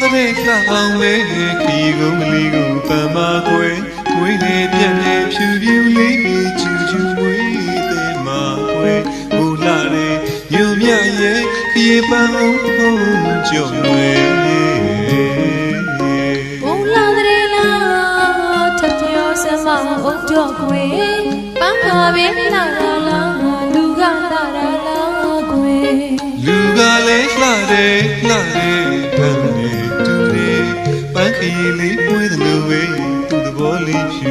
သရေလှအောင်လေးခီကုံလီကုံတမကွယ်သွေးလေးပြက်လေးဖြူဖြူလေးချူချူမွေးတဲ့မကွယ်မူလာတဲ့ညုံမြရဲ့ခီပန်းအောင်ဖုံးကြုံွယ်တော့ခွေပန်းပါပင်လာလာလာလူကလာလာလာခွေလူကလည်းလှတယ်လှတယ်ပန်း အရင်လေးပွေးသလိုပဲသူ့သဘောလေးဖြူ